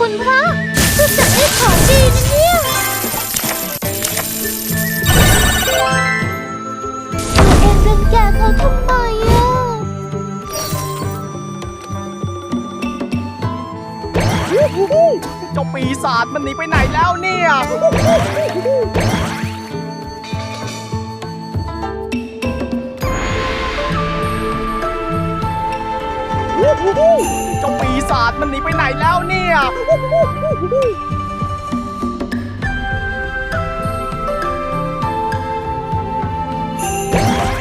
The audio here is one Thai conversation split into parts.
คุณพระจะจัดได้ของดีนะเนี่ย ตัวเองรังแกเขาทำไมอะเจ้าปีศาจมันหนีไปไหนแล้วเนี่ยเจ้าดมันหนีไปไหนแล้วเนี่ย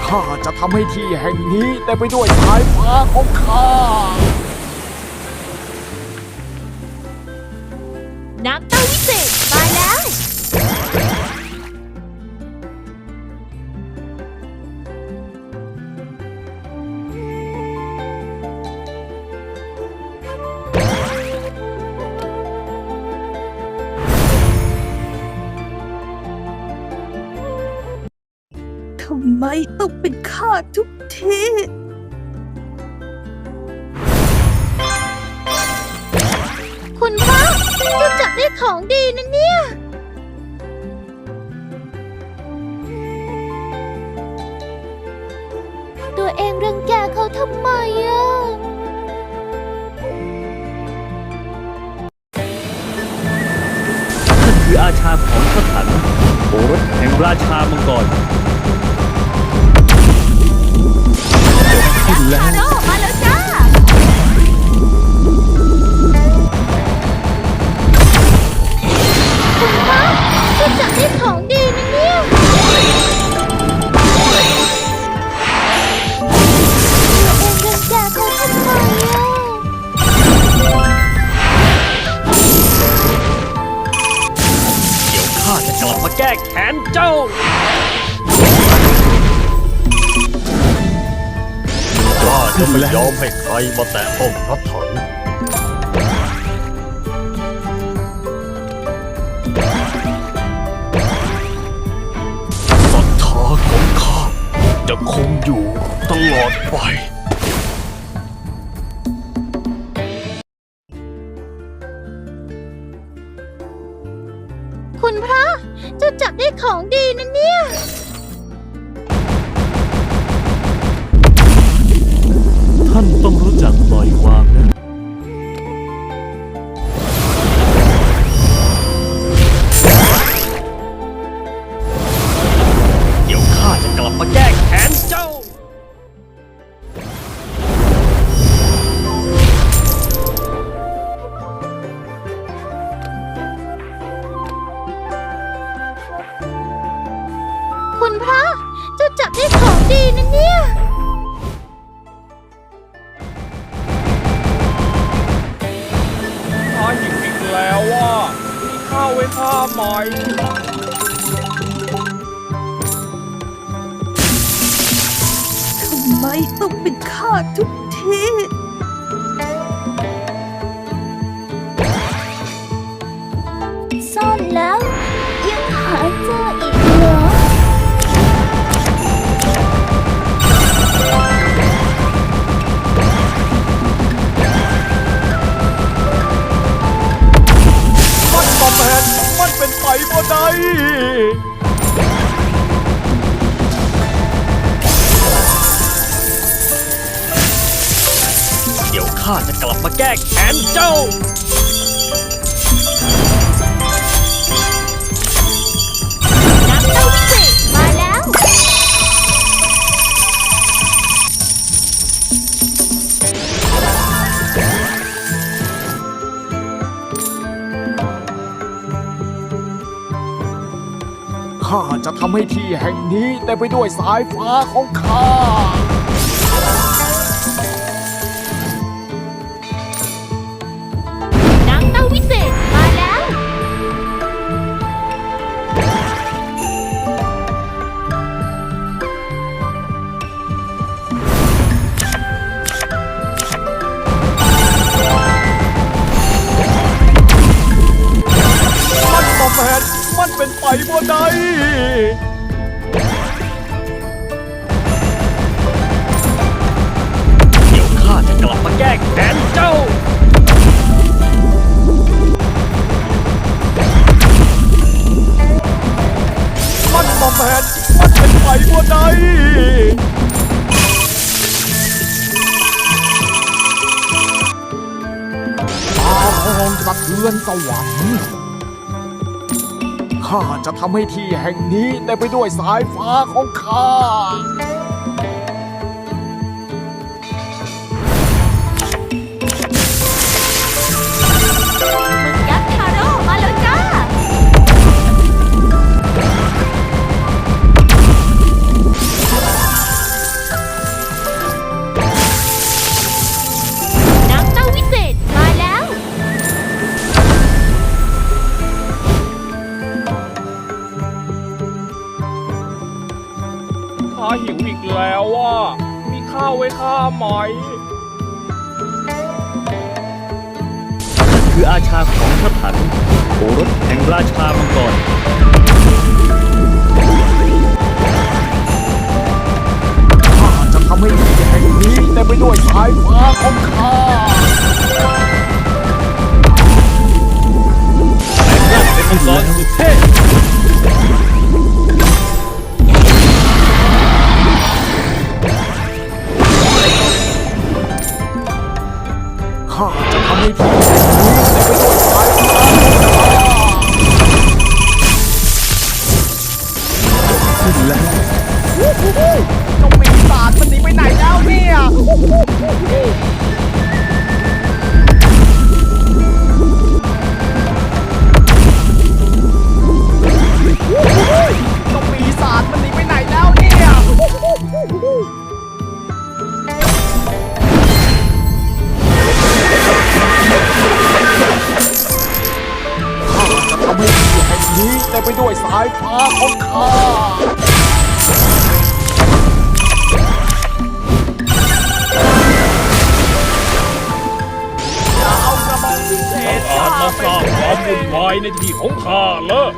ข้าจะทำให้ที่แห่งนี้เต็มไปด้วยสายฟ้าของข้า ทำไมต้องเป็นข้าทุกทีคุณพระจะจัดได้ของดีนะเนี่ย ตัวเองรังแกเขาทำไมอะท่านคืออาชาของสถานโอรสแห่งราชามังกร จะไม่ยอมให้ใครมาแตะต้องพระถังศรัทธาของข้าจะคงอยู่ตลอดไปคุณพระจะจับได้ของดีนะเนี่ย แต้องเป็นข้าทุกที ข้าจะกลับมาแก้แค้นเจ้า น้ำเต้าวิเศษมาแล้ว ข้าจะทำให้ที่แห่งนี้เต็มไปด้วยสายฟ้าของข้า ได้เดี๋ยวข้าจะกลับมาแก้แค้นเจ้ามันบ่แมนมันเป็นไปบ่ได้ตาทองสะเทือนสวรรค์ ข้าจะทำให้ที่แห่งนี้เต็มไปด้วยสายฟ้าของข้า ไว้ข้าไหมคืออาชาของพระถันโอรสแห่งราชามังกรข้าจะทำให้ที่แห่งนี้เต็มไปด้วยสายฟ้าของข้าเป็นมังกรสุดเทพ ไปด้วยสายฟ้าของข้าอาจมาสร้างความวุ่นวายในที่ของข้าเลย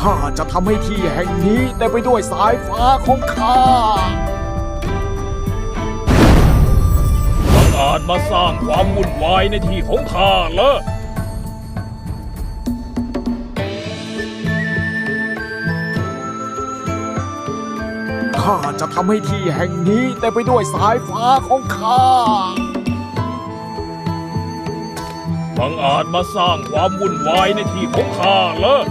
ข้าจะทำให้ที่แห่งนี้เต็มไปด้วยสายฟ้าของข้าาจมาสร้างความวุ่นวายในที่ของข้าเลยข้าจะทำให้ที่แห่งนี้เต็มไปด้วยสายฟ้าของข้าบังอาจมาสร้างความวุ่นวายในที่ของข้าเลย